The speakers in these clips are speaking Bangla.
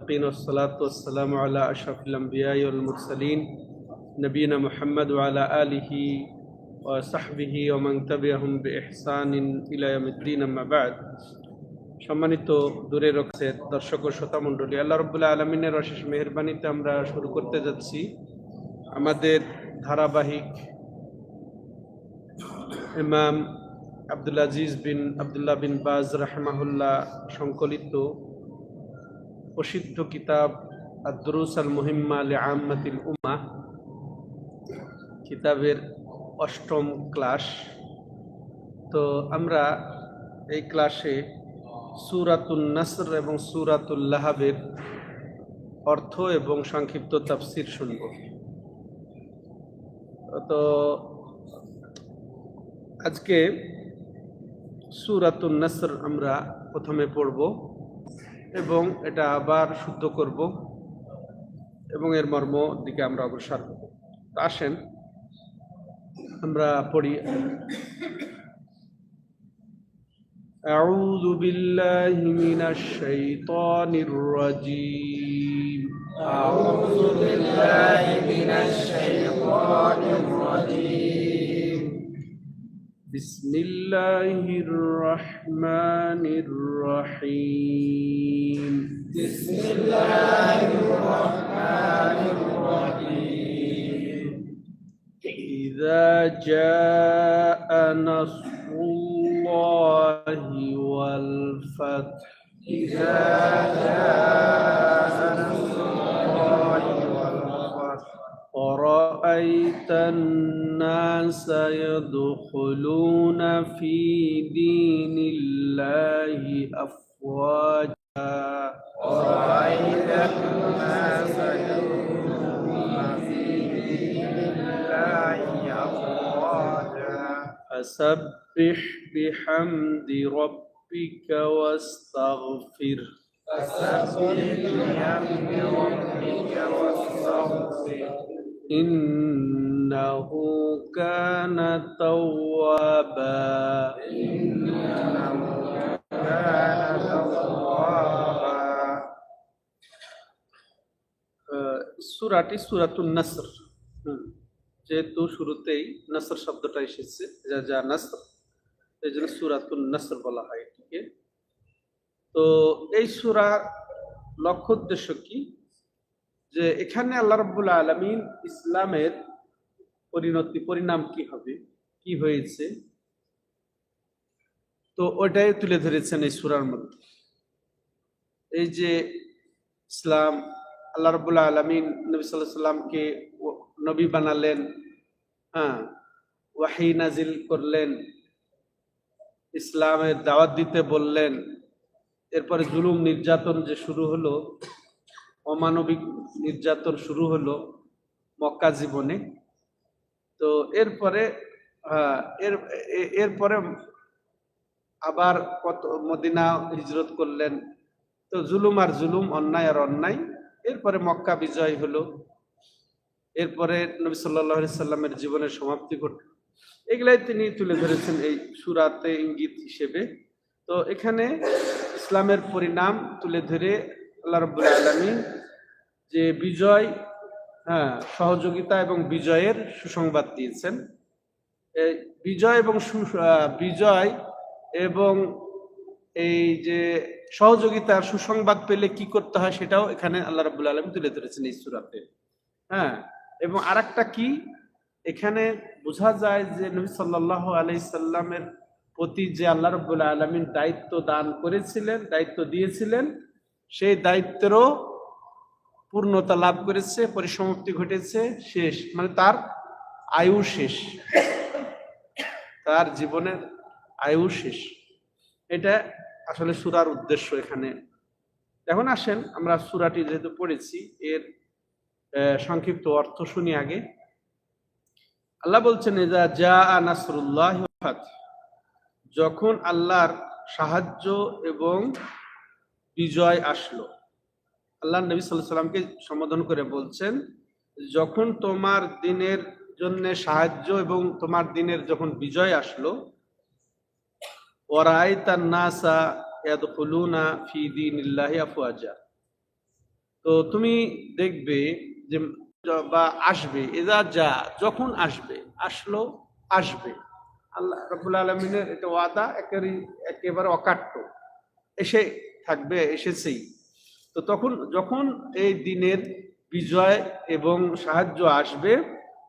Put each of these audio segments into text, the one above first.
المتقين والصلاة والسلام على أشرف الأنبياء والمرسلين نبينا محمد وعلى آله وصحبه ومن تبعهم بإحسان إلى يوم الدين أما بعد সম্মানিত দূরে রয়েছে দর্শক ও শ্রোতা মণ্ডলী আল্লাহ রবুল্লাহ আলমিনের অশেষ মেহরবানিতে আমরা শুরু করতে যাচ্ছি আমাদের ধারাবাহিক ইমাম আব্দুল আজিজ বিন আবদুল্লাহ বিন বাজ রাহমাহুল্লাহ সংকলিত প্রসিদ্ধ কিতাব আদরুস আল মুহিম্মা লে আহমাতিল উম্মা কিতাবের অষ্টম ক্লাস। তো আমরা এই ক্লাসে সুরাতুল নাসর এবং সুরাতুল লাহাবের অর্থ এবং সংক্ষিপ্ত তাফসির শুনব। তো আজকে সুরাতুল নাসর আমরা প্রথমে পড়ব। এবং এটা আবার শুদ্ধ করব এবং এর মর্ম দিকে আমরা অগ্রসর হব তো আসেন আমরা পড়ি أعوذ بالله من الشيطان الرجيم أعوذ بالله من الشيطان الرجيم بسم الله الرحمن الرحيم. بسم الله الرحمن الرحيم. إذا جاء نصر الله والفتح. إذا جاء نصر الله والفتح ورأيت الناس يدخلون في دين الله أفواجا. ورأيت الناس يدخلون في دين الله أفواجا فسبح بحمد ربك واستغفر. فسبح بحمد ربك واستغفر. إنه كان توابا إنه كان توابا আহ, সূরাটি সুরাতুন নাসর হুম, যেহেতু শুরুতেই নাসর শব্দটা এসেছে যা যা নাসর এই জন্য সুরাতুন নাসর বলা হয় এটিকে তো এই সূরা লক্ষ্য উদ্দেশ্য কি যে এখানে আল্লাহ রাব্বুল আলামিন ইসলামের পরিণতি, পরিণাম কি হবে? কি হয়েছে? তো ওটাই তুলে ধরেছেন এই সুরার মধ্যে। এই যে ইসলাম, আল্লাহ রবুল্লাহ আলমিন নবী সাল্লাহ সাল্লামকে নবী বানালেন হ্যাঁ ওয়াহি নাজিল করলেন, ইসলামের দাওয়াত দিতে বললেন, এরপরে জুলুম নির্যাতন যে শুরু হলো অমানবিক নির্যাতন শুরু হলো মক্কা জীবনে। তো এরপরে এর এরপরে আবার কত, মদিনা হিজরত করলেন। তো জুলুম আর জুলুম, অন্যায় আর অন্যায়। এরপরে মক্কা বিজয় হলো। এরপরে নবী সাল্লাহ সাল্লামের জীবনের সমাপ্তি ঘটল। এগুলাই তিনি তুলে ধরেছেন এই সুরাতে ইঙ্গিত হিসেবে। তো এখানে ইসলামের পরিণাম তুলে ধরে আল্লাহ রব্বুল আলমী যে বিজয় হ্যাঁ সহযোগিতা এবং বিজয়ের সুসংবাদ দিয়েছেন। বিজয় এবং বিজয় এবং এই যে সহযোগিতার সুসংবাদ পেলে কি করতে হয় সেটাও এখানে আল্লাহ রাবুল আলম তুলে ধরেছেন এই সুরাতে। হ্যাঁ এবং আরেকটা কি? এখানে বোঝা যায় যে নবী সাল্লাহ আলাই সাল্লামের প্রতি যে আল্লাহ রব্বুল আলমিন দায়িত্ব দান করেছিলেন, দায়িত্ব দিয়েছিলেন সেই দায়িত্বেরও পূর্ণতা লাভ করেছে, পরিসমাপ্তি ঘটেছে, শেষ মানে তার আয়ু শেষ। তার জীবনের আয়ু শেষ। এটা আসলে সুরার উদ্দেশ্য এখানে। এখন আসেন, আমরা সুরাটি যেহেতু পড়েছি, এর সংক্ষিপ্ত অর্থ শুনি আগে। আল্লাহ বলছেন এজা যা নাসরুল্লাহ যখন আল্লাহর সাহায্য এবং বিজয় আসলো। আল্লাহ নবী সাল্লাহ সাল্লামকে সম্বোধন করে বলছেন, যখন তোমার দিনের জন্য সাহায্য এবং তোমার দিনের যখন বিজয় আসলো ওরাইতান নাসা ইয়াদখুলুনা ফি দীনিল্লাহি আফওয়াজা। তো তুমি দেখবে যে বা আসবে এজা যা, যখন আসবে, আসলো, আসবে। আল্লাহ রবুল আলমিনের এটা ওয়াদা একেবারে একেবারে অকাট্য। এসে থাকবে, এসেছেই। তো তখন, যখন এই দিনের বিজয় এবং সাহায্য আসবে,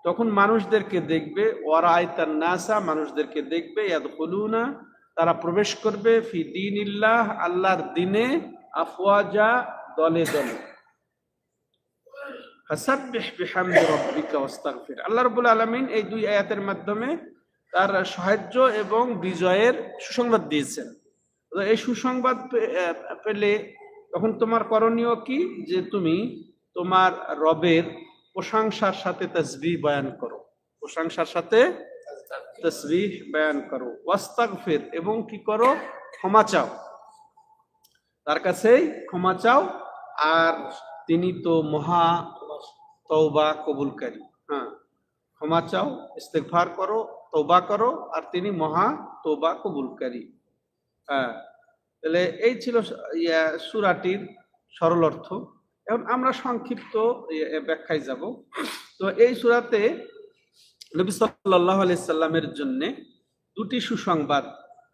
তখন মানুষদেরকে দেখবে ওরা আয়তান নাসা, মানুষদেরকে দেখবে ইয়াদ না তারা প্রবেশ করবে, ফি দিন ইল্লাহ আল্লাহর দিনে, আফওয়াজা, দলে দলে। আল্লাহ রাব্বুল আলামিন এই দুই আয়াতের মাধ্যমে তার সাহায্য এবং বিজয়ের সুসংবাদ দিয়েছেন। এই সুসংবাদ পেলে তখন তোমার করণীয় কি? যে তুমি তোমার রবের প্রশংসার সাথে তসবিহ বয়ান করো। প্রশংসার সাথে তসবিহ বয়ান করো। ওয়াস্তাগফির, এবং কি করো? ক্ষমা চাও। তার কাছেই ক্ষমা চাও, আর তিনি তো মহা তওবা কবুলকারী। হ্যাঁ ক্ষমা চাও, ইস্তেগফার করো তৌবা করো, আর তিনি মহা তওবা কবুলকারী। হ্যাঁ। তাহলে এই ছিল ইয়া সুরাটির সরল অর্থ। এখন আমরা সংক্ষিপ্ত ব্যাখ্যায় যাব। তো এই সুরাতে নবী সাল্লাল্লাহু আলাইহি সাল্লামের জন্য দুটি সুসংবাদ,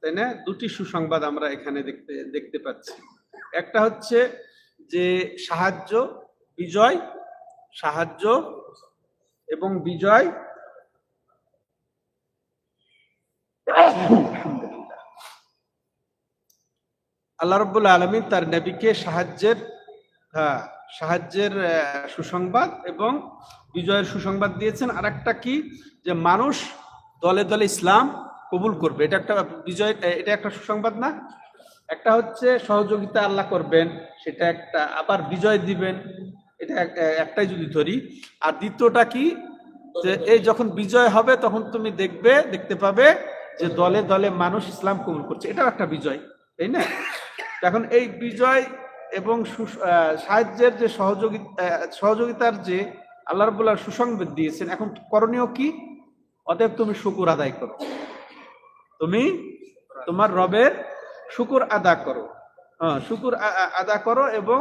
তাই না? দুটি সুসংবাদ আমরা এখানে দেখতে দেখতে পাচ্ছি। একটা হচ্ছে যে সাহায্য, বিজয়, সাহায্য এবং বিজয়। আল্লাহ রব্বুল আলমী তার নবীকে সাহায্যের হ্যাঁ সাহায্যের সুসংবাদ এবং বিজয়ের সুসংবাদ দিয়েছেন। আর একটা কি? যে মানুষ দলে দলে ইসলাম কবুল করবে। এটা একটা বিজয়, এটা একটা সুসংবাদ না? একটা হচ্ছে সহযোগিতা আল্লাহ করবেন, সেটা একটা আবার বিজয় দিবেন। এটা এক- একটাই যদি ধরি। আর দ্বিতীয়টা কি? যে এই যখন বিজয় হবে তখন তুমি দেখবে, দেখতে পাবে যে দলে দলে মানুষ ইসলাম কবুল করছে। এটাও একটা বিজয়। তাই না? এখন এই বিজয় এবং সাহায্যের যে সহযোগিতা সহযোগিতার যে আল্লাহ রবুল্লাহ সুসংবাদ দিয়েছেন, এখন করণীয় কি? অতএব তুমি শুকুর আদায় করো। তুমি তোমার রবের শুকুর আদা করো। হ্যাঁ শুকুর আদা করো এবং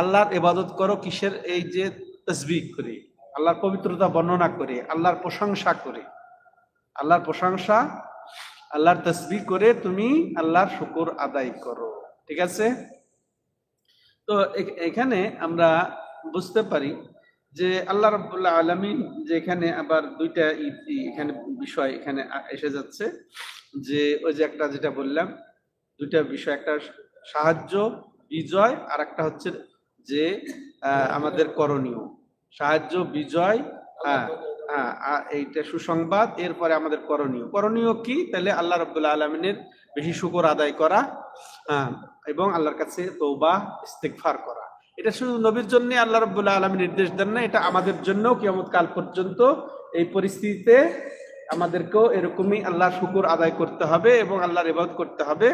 আল্লাহর ইবাদত করো কিসের? এই যে তসবিহ করে, আল্লাহর পবিত্রতা বর্ণনা করে, আল্লাহর প্রশংসা করে। আল্লাহর প্রশংসা আল্লাহর তসবিহ করে তুমি আল্লাহর শুকুর আদায় করো। ঠিক আছে? তো এখানে আমরা বুঝতে পারি যে আল্লাহ রাব্বুল্লাহ আলামিন যে এখানে আবার দুইটা এখানে বিষয় এখানে এসে যাচ্ছে যে ওই যে একটা যেটা বললাম, দুইটা বিষয়, একটা সাহায্য, বিজয় আর একটা হচ্ছে যে আমাদের করণীয়। সাহায্য, বিজয় হ্যাঁ। হ্যাঁ এইটা সুসংবাদ, এরপরে আমাদের করণীয়। করণীয় কি? তাহলে আল্লাহ রব্বুল্লাহ আলমিনের বেশি শুকর আদায় করা হ্যাঁ এবং আল্লাহর কাছে তৌবা ইস্তেকফার করা। এটা শুধু নবীর জন্য আল্লাহ রব্বুল্লাহ আলমী নির্দেশ দেন না, এটা আমাদের জন্য কিয়ামত কাল পর্যন্ত এই পরিস্থিতিতে আমাদেরকেও এরকমই আল্লাহ শুকুর আদায় করতে হবে এবং আল্লাহর ইবাদত করতে হবে।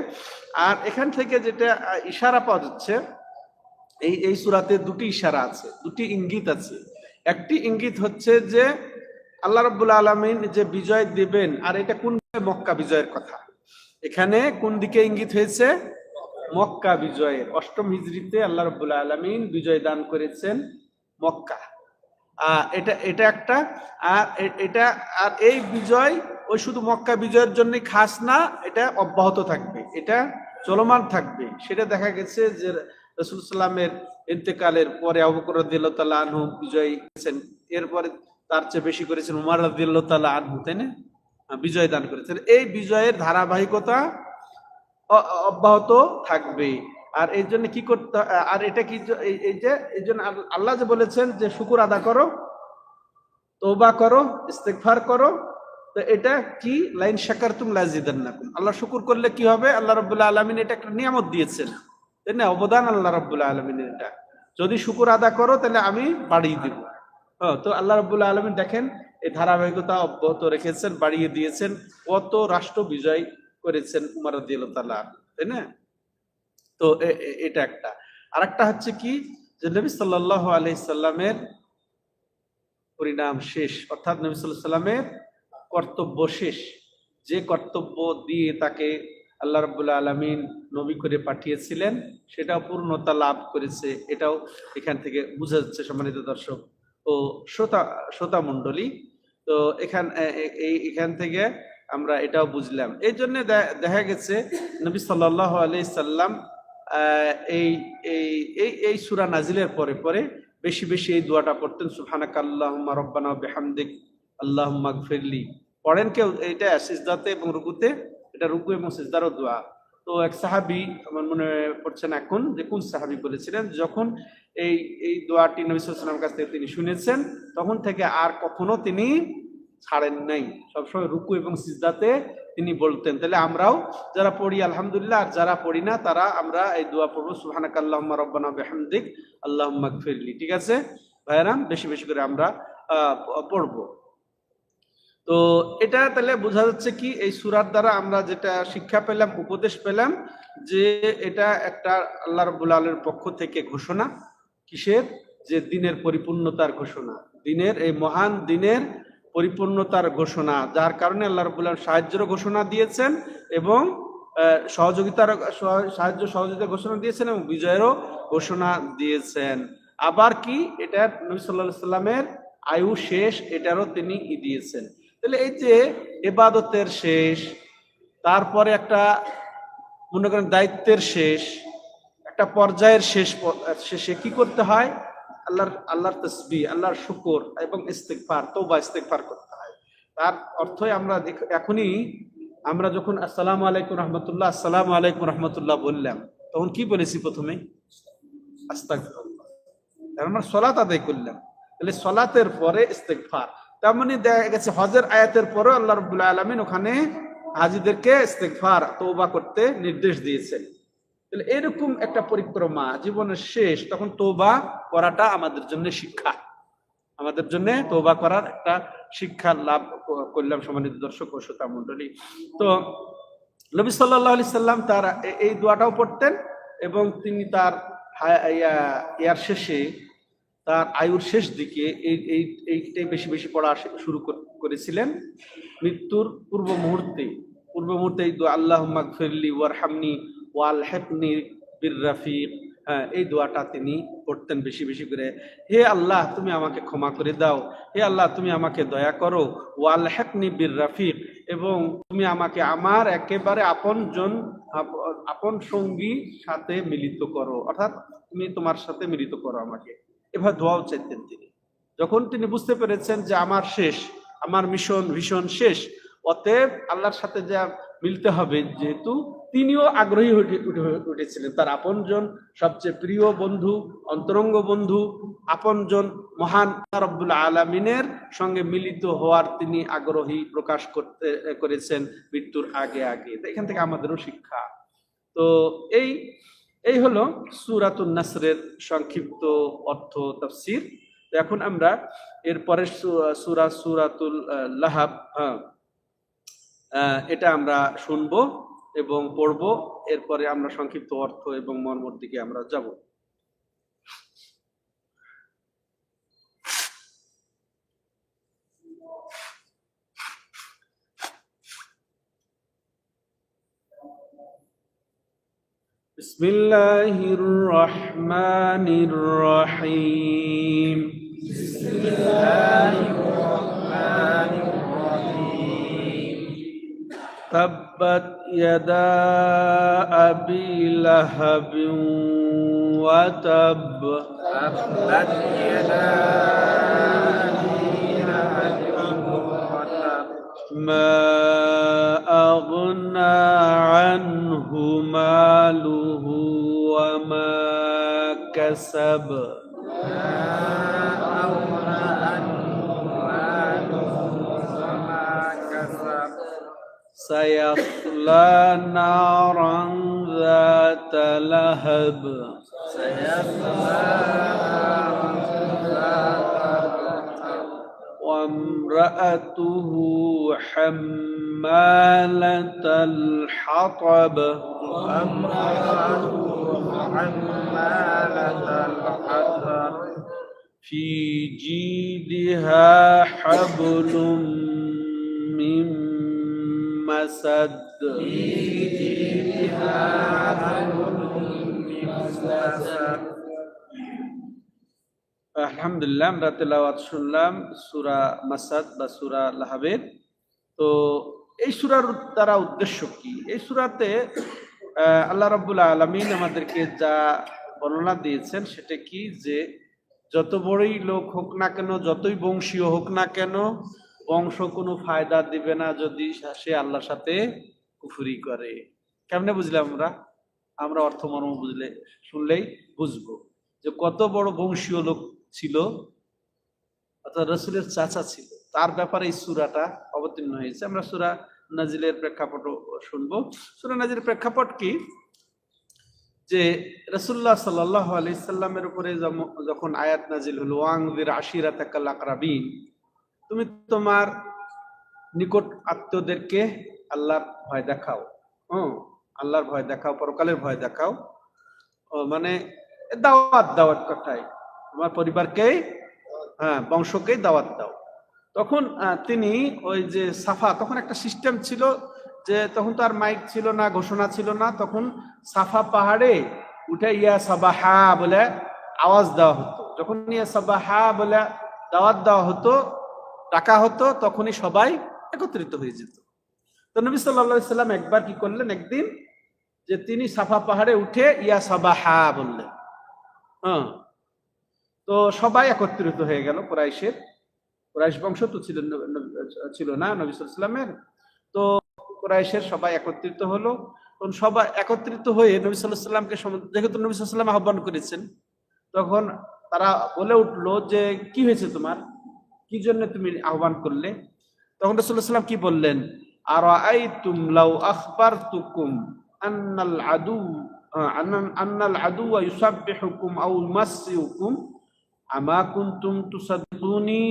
আর এখান থেকে যেটা ইশারা পাওয়া যাচ্ছে, এই এই সুরাতে দুটি ইশারা আছে, দুটি ইঙ্গিত আছে। একটি ইঙ্গিত হচ্ছে যে আল্লাহ রব্বুল আলমিন যে বিজয় দিবেন, আর এটা কোন মক্কা বিজয়ের কথা। এখানে কোন দিকে ইঙ্গিত হয়েছে? মক্কা বিজয়ের। অষ্টম হিজড়িতে আল্লাহ রব্বুল আলমিন বিজয় দান করেছেন মক্কা। এটা এটা একটা, আর এটা, আর এই বিজয়, ওই শুধু মক্কা বিজয়ের জন্য খাস না, এটা অব্যাহত থাকবে। এটা চলমান থাকবে। সেটা দেখা গেছে যে রসুল সাল্লামের ইন্তেকালের পরে আবুকর তাআলা আনহু বিজয় এরপরে তার চেয়ে বেশি করেছেন উমার তাআলা আনহু, তাই না? বিজয় দান করেছেন। এই বিজয়ের ধারাবাহিকতা অব্যাহত থাকবে। আর এই জন্য কি করতে, আর এটা কি এই- যে, এই জন্য আল্লাহ যে বলেছেন যে শুকুর আদা করো তৌবা করো, ইস্তেগফার করো, তো এটা কি? লাইন শাকার তুম লাজিদান্নাকুম আল্লাহ শুকুর করলে কি হবে? আল্লাহ রাব্বুল আলামিন এটা একটা নিয়ামত দিয়েছেন। তাই না? অবদান আল্লাহ রাব্বুল আলামিনের এটা। যদি শুকুর আদা করো, তাহলে আমি বাড়িয়ে দিব। তো আল্লাহ রাব্বুল আলামিন দেখেন, এই ধারাবাহিকতা অব্যাহত রেখেছেন, বাড়িয়ে দিয়েছেন, কত রাষ্ট্র বিজয় করেছেন উমার তাআলা, তাই না? তো এটা একটা। আর একটা হচ্ছে কি, যে নবী সাল্লাল্লাহু আলাইহি সাল্লামের পরিণাম শেষ, অর্থাৎ নবী সাল্লাল্লাহু সাল্লামের কর্তব্য শেষ। যে কর্তব্য দিয়ে তাকে আল্লাহ রাব্বুল আলামিন নবী করে পাঠিয়েছিলেন, সেটাও পূর্ণতা লাভ করেছে, এটাও এখান থেকে বুঝা যাচ্ছে সম্মানিত দর্শক। ও শ্রোতা শ্রোতা মণ্ডলী, তো এখান এখান থেকে আমরা এটাও বুঝলাম। এই জন্য দেখা গেছে নবী সাল্লাল্লাহু আলাইহি সাল্লাম এই এই এই সূরা নাজিলের পরে পরে বেশি বেশি এই দোয়াটা পড়তেন সুবহানাকা আল্লাহুম্মা রব্বানা বিহামদিক, আল্লাহুম্মা গফিরলি। পড়েন কেউ, এটা সিজদাতে এবং রুকুতে, এটা রুকু এবং সিজদারও দোয়া। তো এক সাহাবি, আমার মনে পড়ছেন এখন, যে কোন সাহাবি বলেছিলেন, যখন এই এই দোয়াটি নবী সাল্লামের কাছ থেকে তিনি শুনেছেন, তখন থেকে আর কখনো তিনি ছাড়েন নাই। সবসময় রুকু এবং সিজদাতে তিনি বলতেন। তাহলে আমরাও যারা পড়ি, আলহামদুলিল্লাহ, আর যারা পড়ি না, তারা আমরা এই দোয়া পড়ব সুহানাক আল্লাহুম্মা রব্বানা বিহামদিক, আল্লাহুম্মা গফিরলি। ঠিক আছে? ভাইরাম বেশি বেশি করে আমরা পড়ব। তো এটা তাহলে বোঝা যাচ্ছে কি, এই সুরার দ্বারা আমরা যেটা শিক্ষা পেলাম, উপদেশ পেলাম যে এটা একটা আল্লাহ রব্বুল আলের পক্ষ থেকে ঘোষণা কিসের? যে দিনের পরিপূর্ণতার ঘোষণা। দিনের, এই মহান দিনের পরিপূর্ণতার ঘোষণা, যার কারণে আল্লাহ আলম সাহায্যের ঘোষণা দিয়েছেন এবং সহযোগিতার সাহায্য, সহযোগিতার ঘোষণা দিয়েছেন এবং বিজয়েরও ঘোষণা দিয়েছেন। আবার কি, এটা নবী সাল্লাহ সাল্লামের আয়ু শেষ, এটারও তিনি দিয়েছেন। তাহলে এই যে এবাদতের শেষ, তারপরে একটা মনে করেন দায়িত্বের শেষ, একটা পর্যায়ের শেষ শেষে কি করতে হয়? আল্লাহর আল্লাহর তসবি আল্লাহর শুকর এবং ইস্তেকফার তৌবা ইস্তেকফার করতে হয়। তার অর্থই আমরা এখনই আমরা যখন আসসালামু আলাইকুম রহমতুল্লাহ, আসসালামু আলাইকুম রহমতুল্লাহ বললাম, তখন কি বলেছি প্রথমে? আস্তাক আমরা সলাত আদায় করলাম। তাহলে সলাতের পরে ইস্তেকফার তার মানে দেখা গেছে হজের আয়াতের পরে আল্লাহ রবুল্লাহ আলমিন ওখানে হাজিদেরকে ইস্তেকফার তৌবা করতে নির্দেশ দিয়েছেন। তাহলে এরকম একটা পরিক্রমা জীবনের শেষ, তখন তৌবা করাটা আমাদের জন্য শিক্ষা। আমাদের জন্য তৌবা করার একটা শিক্ষা লাভ করলাম সম্মানিত দর্শক ও শ্রোতা মন্ডলী তো নবী সাল্লাহ সাল্লাম তার এই দোয়াটাও পড়তেন এবং তিনি তার ইয়ার শেষে তার আয়ুর শেষ দিকে এই এই, এইটাই বেশি বেশি পড়া শুরু করেছিলেন। মৃত্যুর পূর্ব মুহূর্তে পূর্ব মুহূর্তে এই দোয়া আল্লাহ মাগফিরলি ওয়ারহামনি ওয়াল হেফনি বীর রাফিক হ্যাঁ এই দোয়াটা তিনি পড়তেন বেশি বেশি করে। হে আল্লাহ, তুমি আমাকে ক্ষমা করে দাও। হে আল্লাহ, তুমি আমাকে দয়া করো। ওয়াল হেফনি বীর রাফিক এবং তুমি আমাকে আমার একেবারে আপনজন আপ- আপন সঙ্গী সাথে মিলিত করো। অর্থাৎ তুমি তোমার সাথে মিলিত করো আমাকে। এভাবে দোয়াও চাইতেন তিনি। যখন তিনি বুঝতে পেরেছেন যে আমার শেষ, আমার মিশন ভীষণ শেষ, অতএব আল্লাহর সাথে যা মিলতে হবে, যেহেতু তিনিও আগ্রহী উঠে- উঠে- উঠেছিলেন। তার আপনজন সবচেয়ে প্রিয় বন্ধু, অন্তরঙ্গ বন্ধু, আপনজন মহান রব্বুল আলমিনের সঙ্গে মিলিত হওয়ার তিনি আগ্রহী প্রকাশ করতে, করেছেন মৃত্যুর আগে আগে। এখান থেকে আমাদেরও শিক্ষা। তো এই এই হলো সুরাতুল নাসরের সংক্ষিপ্ত অর্থ তাফসির। এখন আমরা এরপরে সুরা সুরাতুল লাহাব হ্যাঁ এটা আমরা শুনব এবং পড়ব। এরপরে আমরা সংক্ষিপ্ত অর্থ এবং মর্মর দিকে আমরা যাব। بسم الله الرحمن الرحيم. تبت يدا أبي لهب وتب. تبت يدا أبي لهب وتب. ما أغنى عنه ماله وما كسب. أغنى عنه ماله وما كسب سيصلى نارا ذات لهب سيصلى نارا ذات لهب. وامرأته حمالة الحطب. وامرأته حمالة الحطب في جيدها حبل من মাসাদ في جيدها حبل من مسد আলহামদুলিল্লাহ আমরা তেলাওয়াত শুনলাম সুরা মাসাদ বা সুরা লাহাবের তো এই সুরার দ্বারা উদ্দেশ্য কি এই সুরাতে আহ, আল্লাহ রাব্বুল আলামিন আমাদেরকে যা বর্ণনা দিয়েছেন সেটা কি? যে যত বড়ই লোক হোক না কেন, যতই বংশীয় হোক না কেন, বংশ কোনো ফায়দা দিবে না যদি সে আল্লাহর সাথে কুফুরি করে। কেমনে বুঝলাম আমরা? আমরা অর্থ মর্ম বুঝলে, শুনলেই বুঝব যে কত বড় বংশীয় লোক ছিল, অর্থাৎ রসুলের চাচা ছিল। তার ব্যাপারে এই সুরাটা অবতীর্ণ হয়েছে। আমরা সুরা নাজিলের প্রেক্ষাপট শুনব। সুরা নাজিলের প্রেক্ষাপট কি? যে রসুল্লাহ সাল্লাহ আলাইসাল্লামের উপরে যখন আয়াত নাজিল হলো ওয়াংদির আশিরা তাকাল তুমি তোমার নিকট আত্মীয়দেরকে আল্লাহর ভয় দেখাও। হ্যাঁ আল্লাহর ভয় দেখাও, পরকালের ভয় দেখাও। মানে দাওয়াত দাওয়াত কথাই। তোমার পরিবারকেই হ্যাঁ বংশকেই দাওয়াত দাও। তখন তিনি ওই যে সাফা, তখন একটা সিস্টেম ছিল যে তখন তো আর মাইক ছিল না, ঘোষণা ছিল না, তখন সাফা পাহাড়ে উঠে ইয়া সাবা সাবাহা বলে আওয়াজ দেওয়া হতো। যখন ইয়া সাবা সাবাহা বলে দাওয়াত দেওয়া হতো, ডাকা হতো, তখনই সবাই একত্রিত হয়ে যেত। তো নবী সাল্লা সাল্লাম একবার কি করলেন? একদিন যে তিনি সাফা পাহাড়ে উঠে ইয়া সাবা সাবাহা বললেন। হ্যাঁ। তো সবাই একত্রিত হয়ে গেল, কুরাইশের। কুরাইশ বংশ তো ছিল ছিল না নবী সাল্লামের তো কুরাইশের সবাই একত্রিত হলো। তখন সবাই একত্রিত হয়ে নবী সাল্লাহ সাল্লামকে সম- যেহেতু নবী সাল্লাম আহ্বান করেছেন, তখন তারা বলে উঠল যে, কি হয়েছে তোমার? কি জন্য তুমি আহ্বান করলে? তখন রসুল্লাহ সাল্লাম কি বললেন? আর আই তুমলাউ আখবার তুকুম আন্নাল আদু আন্নাল- আদু ইউসাব্বিহুকুম আউ ইউমাসসিউকুম আমা কুনতুম তুসাদ্দুনি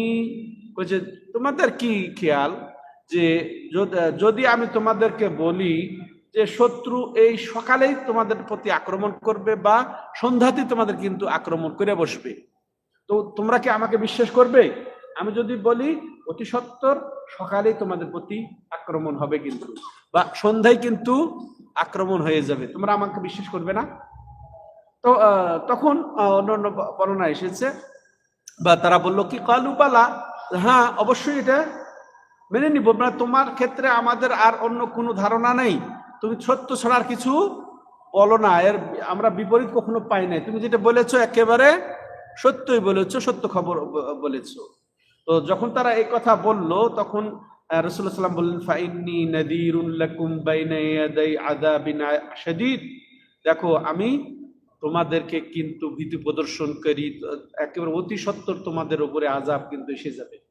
কইছে তোমাদের কি খেয়াল? যে যদি আমি তোমাদেরকে বলি যে শত্রু এই সকালেই তোমাদের প্রতি আক্রমণ করবে বা সন্ধ্যাতে তোমাদের কিন্তু আক্রমণ করে বসবে। তো তোমরা কি আমাকে বিশ্বাস করবে? আমি যদি বলি অতি সত্তর সকালেই তোমাদের প্রতি আক্রমণ হবে কিন্তু, বা সন্ধ্যায় কিন্তু আক্রমণ হয়ে যাবে। তোমরা আমাকে বিশ্বাস করবে না? তো তখন অন্য অন্য বর্ণনা এসেছে, বা তারা বলল কি, কালু বালা হ্যাঁ অবশ্যই এটা মেনে নিব। মানে তোমার ক্ষেত্রে আমাদের আর অন্য কোনো ধারণা নেই। তুমি সত্য ছাড়ার কিছু বলো না। এর আমরা বিপরীত কখনো পাই নাই। তুমি যেটা বলেছ, একেবারে সত্যই বলেছ, সত্য খবর বলেছ। তো যখন তারা এই কথা বলল, তখন রসুল্লাহ সাল্লাম বললেন শাদীদ দেখো, আমি তোমাদেরকে কিন্তু ভীতি প্রদর্শন করি, একেবারে অতি সত্তর তোমাদের উপরে আজাব কিন্তু এসে যাবে।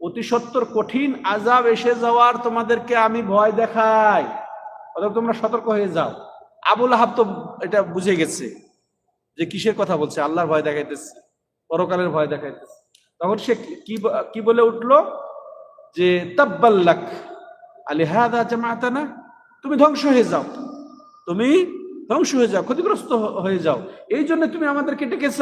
অতি সত্তর কঠিন আজাব এসে যাওয়ার তোমাদেরকে আমি ভয় দেখাই। অতএব তোমরা সতর্ক হয়ে যাও। আবুল আহাব তো এটা বুঝে গেছে যে কিসের কথা বলছে, আল্লাহর ভয় দেখাইতেছে, পরকালের ভয় দেখাইতেছে। তখন সে কি- কি বলে উঠল? যে তাব্বাল্লাক আলিহাদা জামাতানা, তুমি ধ্বংস হয়ে যাও। তুমি ধ্বংস হয়ে যাও, ক্ষতিগ্রস্ত হয়ে যাও। এই জন্য তুমি আমাদেরকে ডেকেছ।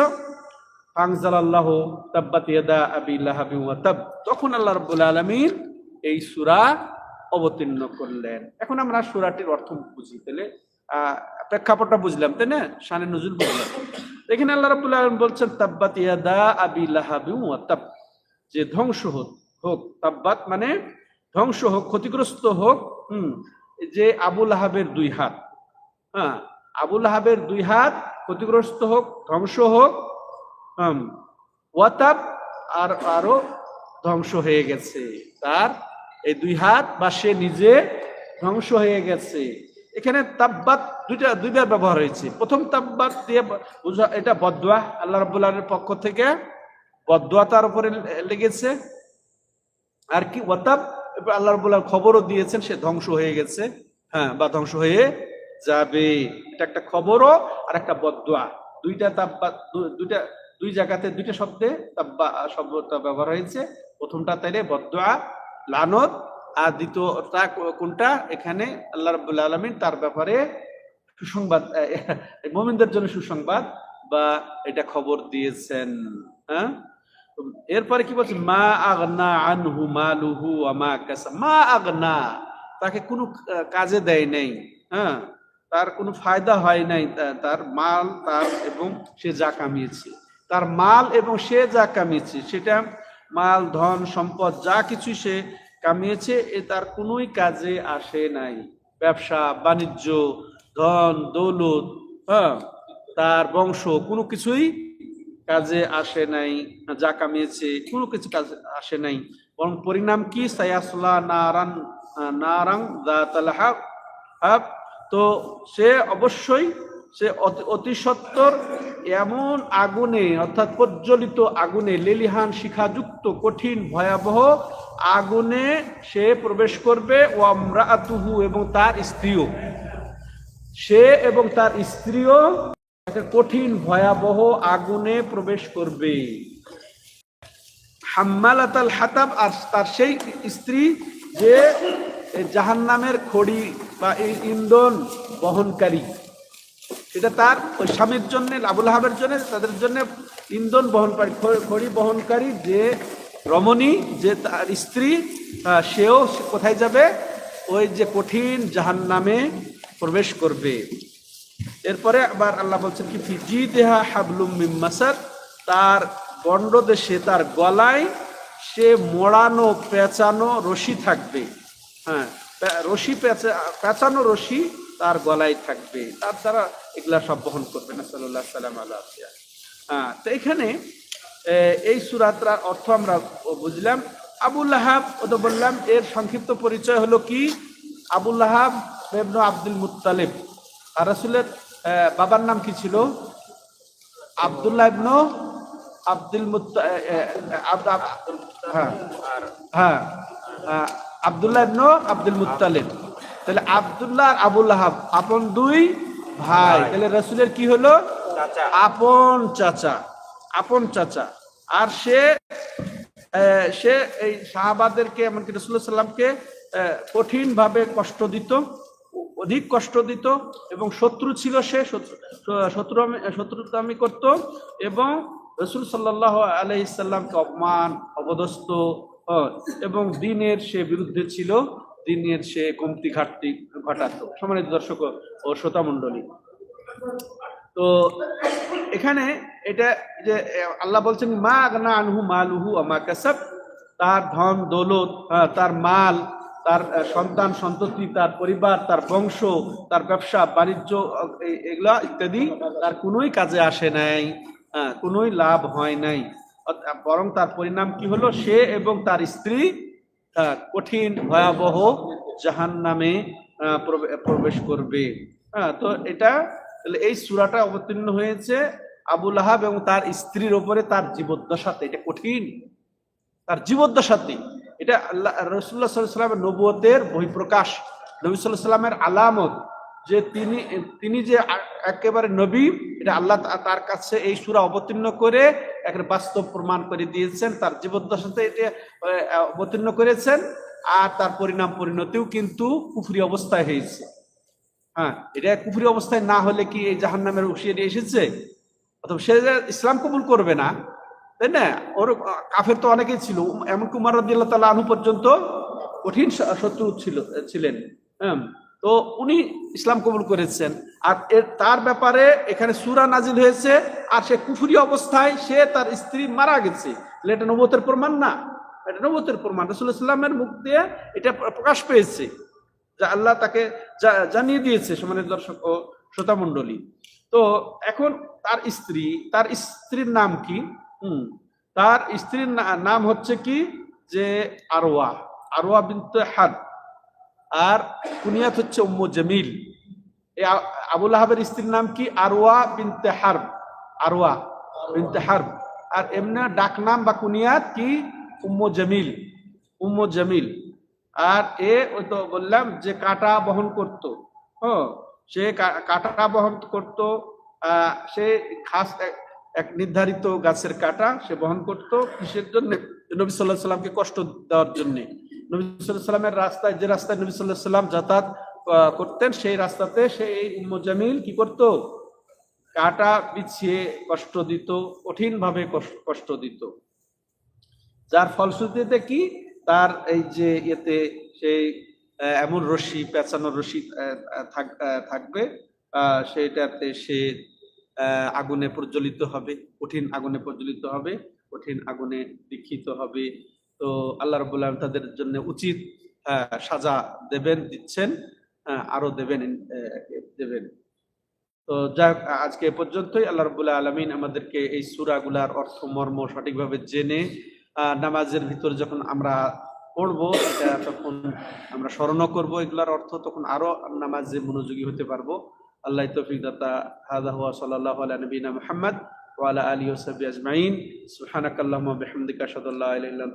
ফাংজাল আল্লাহ তাব্বাত ইয়াদা আবি লাহাবি ওয়া তাব। তখন আল্লাহ রাব্বুল আলামিন এই সূরা অবতীর্ণ করলেন। এখন আমরা সূরাটির অর্থ বুঝি। তাহলে প্রেক্ষাপটটা বুঝলাম, তাই না? শানে নজুল বুঝলাম। এখানে আল্লাহ রাব্বুল আলামিন বলছেন, তাব্বাত ইয়াদা আবি লাহাবি যে ধ্বংস হোক হোক, তাব্বাত মানে ধ্বংস হোক, ক্ষতিগ্রস্ত হোক, হুম, যে আবুল আহাবের দুই হাত হ্যাঁ আবুল হাবের দুই হাত ক্ষতিগ্রস্ত হোক, ধ্বংস হোক ওয়াতাব আর আরও ধ্বংস হয়ে গেছে। তার এই দুই হাত বা সে নিজে ধ্বংস হয়ে গেছে। এখানে তাব্বাত দুইটা, দুইবার ব্যবহার হয়েছে। প্রথম তাব্বাত দিয়ে বুঝা, এটা বদুয়া আল্লাহ রাব্বুল আলামিনের পক্ষ থেকে। বদুয়া তার উপরে লেগেছে। আর কি, ওয়াতাব আল্লাহ রাব্বুল আলামিন খবরও দিয়েছেন, সে ধ্বংস হয়ে গেছে। হ্যাঁ বা ধ্বংস হয়ে যাবে। এটা একটা খবরও আর একটা বদুয়া দুইটা তাব্বা দুইটা দুই জায়গাতে দুইটা শব্দে তাব্বা শব্দটা ব্যবহার হয়েছে। প্রথমটা তাইলে বদুয়া লানত, আর দ্বিতীয়টা কোনটা? এখানে আল্লাহ রাব্বুল আলামিন তার ব্যাপারে সুসংবাদ মোমিনদের জন্য সুসংবাদ বা এটা খবর দিয়েছেন হ্যাঁ? এরপরে কি বলছে? মা আগনা আনহু মালুহু ওয়া মা কাসাব মা আগনা, তাকে কোনো কাজে দেয় নাই হ্যাঁ? তার কোনো ফায়দা হয় নাই তার মাল, তার এবং সে যা কামিয়েছে। তার মাল এবং সে যা কামিয়েছে, সেটা মাল, ধন, সম্পদ, যা কিছু সে কামিয়েছে, এ তার কোনোই কাজে আসে নাই। ব্যবসা, বাণিজ্য, ধন, দৌলত হ্যাঁ তার বংশ, কোনো কিছুই কাজে আসে নাই, যা কামিয়েছে, কোনো কিছু কাজে আসে নাই। বরং পরিণাম কি? সায়াসলা নারান নারাং দাতাল হাব হাব তো সে অবশ্যই, সে অতি- সত্বর এমন আগুনে, অর্থাৎ প্রজ্বলিত আগুনে লেলিহান শিখাযুক্ত কঠিন ভয়াবহ আগুনে সে প্রবেশ করবে, ও আমরাতুহু এবং তার স্ত্রীও। সে এবং তার স্ত্রীও কঠিন ভয়াবহ আগুনে প্রবেশ করবে। হাম্মালাত আল হাতাব আর তার সেই স্ত্রী যে জাহান নামের খড়ি বা এই ইন্ধন বহনকারী। এটা তার ওই স্বামীর জন্য, আবুল হাবের জন্য, তাদের জন্য ইন্ধন বহনকারী, খড়ি বহনকারী যে রমণী, যে তার স্ত্রী সেও কোথায় যাবে? ওই যে কঠিন জাহান নামে প্রবেশ করবে। এরপরে আবার আল্লাহ বলছেন কি ফিজি দেহা হাবলুম মিম্মাসার তার গণ্ড দেশে তার গলায় সে মোড়ানো, পেঁচানো রশি থাকবে। হ্যাঁ রশি পেঁচা পেঁচানো রশি তার গলায় থাকবে। তার দ্বারা এগুলা সব বহন করবে না সাল্লাহ সাল্লাম আল্লাহ হ্যাঁ তো এখানে এই সুরাত্রার অর্থ আমরা বুঝলাম। আবুল আহাব ও তো বললাম এর সংক্ষিপ্ত পরিচয় হলো কি? আবুল আহাব ইবনু আব্দুল মুত্তালিব। আর রাসূলের আহ, বাবার নাম কি ছিল? আব্দুল্লাহ ইবনু আব্দুল আব- হ্যাঁ হ্যাঁ আহ, আব্দুল্লাহ ইবনু আব্দুল মুত্তালিব। তাহলে আব্দুল্লাহ আর আবুল আহাব আপন দুই ভাই। তাহলে রসুলের কি হলো? আপন চাচা আপন চাচা। আর সে সে এই সাহাবাদেরকে এমনকি রসুল্লাহ সাল্লামকে কঠিন ভাবে কষ্ট দিত অধিক কষ্ট দিত এবং শত্রু ছিল সে শত্রু শত্রু শত্রুতামি করত এবং রসুল সাল্লাহ আলাইসাল্লামকে অপমান আহ, এবং দিনের সে বিরুদ্ধে ছিল দিনের সে কমতি ঘাটতি ঘটাত। সম্মানিত দর্শক ও শ্রোতা মণ্ডলী। তো এখানে এটা যে আল্লাহ বলছেন মা আগনা আনহু মালুহু আমা কাসাব। তার ধন দৌলত তার মাল তার সন্তান সন্ততি তার পরিবার তার বংশ তার ব্যবসা বাণিজ্য এগুলা ইত্যাদি তার কোনোই কাজে আসে নাই আহ, কোনোই লাভ হয় নাই। বরং তার পরিণাম কি হলো? সে এবং তার স্ত্রী কঠিন, ভয়াবহ জাহান নামে প্রবেশ করবে। হ্যাঁ তো এটা এই সুরাটা অবতীর্ণ হয়েছে আবুল আহাব এবং তার স্ত্রীর ওপরে তার জীবদ্দশাতে। এটা কঠিন। তার জীবদ্দশাতে। এটা আল্লাহ রসুল্লাহ সাল্লামের নবুয়তের বহিঃপ্রকাশ। নবী সাল্লাহ সাল্লামের আলামত। যে তিনি তিনি যে একেবারে নবী, এটা আল্লাহ তার কাছে এই সুরা অবতীর্ণ করে একেবারে বাস্তব প্রমাণ করে দিয়েছেন। তার জীবদ্দশাতে এটা অবতীর্ণ করেছেন আর তার পরিণাম পরিণতিও কিন্তু কুফরি অবস্থায় হয়েছে। হ্যাঁ এটা কুফরি অবস্থায় না হলে কি এই জাহান নামের হুঁশিয়ারি এসেছে? অথবা সে ইসলাম কবুল করবে না, তাই না? ওর কাফের তো অনেকেই ছিল। এমনকি উমার রদিল্লাহ তালা আনু পর্যন্ত কঠিন শত্রু ছিল, ছিলেন। হ্যাঁ। তো উনি ইসলাম কবুল করেছেন। আর এর তার ব্যাপারে এখানে সুরা নাজিল হয়েছে, আর সে কুফুরি অবস্থায় সে তার স্ত্রী মারা গেছে। এটা নবতের প্রমাণ না? এটা নবতের প্রমাণ। রসুল্লাহ সাল্লামের মুখ দিয়ে এটা প্রকাশ পেয়েছে, যা আল্লাহ তাকে জানিয়ে দিয়েছে সমানের দর্শক ও শ্রোতা মণ্ডলী। তো এখন তার স্ত্রী, তার স্ত্রীর নাম কি? হুম, তার স্ত্রীর নাম হচ্ছে কি? যে আরোয়া আরোয়া বিনতে হাদ। আর কুনিয়াত হচ্ছে উম্মু জামিল। আবুল আহাবের স্ত্রীর নাম কি? আরওয়া বিনতে হারব। আরওয়া বিনতে হারব। আর এমনি ডাক নাম বা কুনিয়াত কি? উম্মু জামিল। উম্মু জামিল। আর এ ওই তো বললাম যে কাটা বহন করত। হ্যাঁ সে কাটা বহন করত। সে খাস এক- এক নির্ধারিত গাছের কাটা সে বহন করত কিসের জন্য? নবী সাল্লাহ সাল্লামকে কষ্ট দেওয়ার জন্য। নবী রাস্তায়, যে রাস্তায় নবী সাল্লাহ সাল্লাম যাতায়াত করতেন, সেই রাস্তাতে সে এই উম্মু কি করত? কাটা বিছিয়ে কষ্ট দিত কঠিন ভাবে কষ্ট দিত। যার ফলশ্রুতিতে কি? তার এই যে ইয়েতে সেই এমন রশি, পেঁচানো রশি থাকবে সেটাতে সে আগুনে প্রজ্বলিত হবে, কঠিন আগুনে প্রজ্বলিত হবে, কঠিন আগুনে দীক্ষিত হবে। তো আল্লাহ রবুল্লাহ তাদের জন্য উচিত আহ, সাজা দেবেন দিচ্ছেন আহ, আরও দেবেন দেবেন। তো যাক আজকে পর্যন্তই। আল্লাহ রবুল্লাহ আলমিন আমাদেরকে এই সুরাগুলার অর্থ মর্ম সঠিকভাবে জেনে নামাজের ভিতর যখন আমরা পড়ব এটা তখন আমরা স্মরণ করব এগুলার অর্থ তখন আরও নামাজে মনোযোগী হতে পারব। আল্লাহ তৌফিক দাতা। হাদা হুয়া সাল্লাল্লাহু আলা নবিনা মুহাম্মদ। ওয়া আলী ওসাবি আজমাইন। সুবহানাকাল্লাহুম্মা বিহামদিকা আশহাদু আল্লা ইলাহা ইল্লা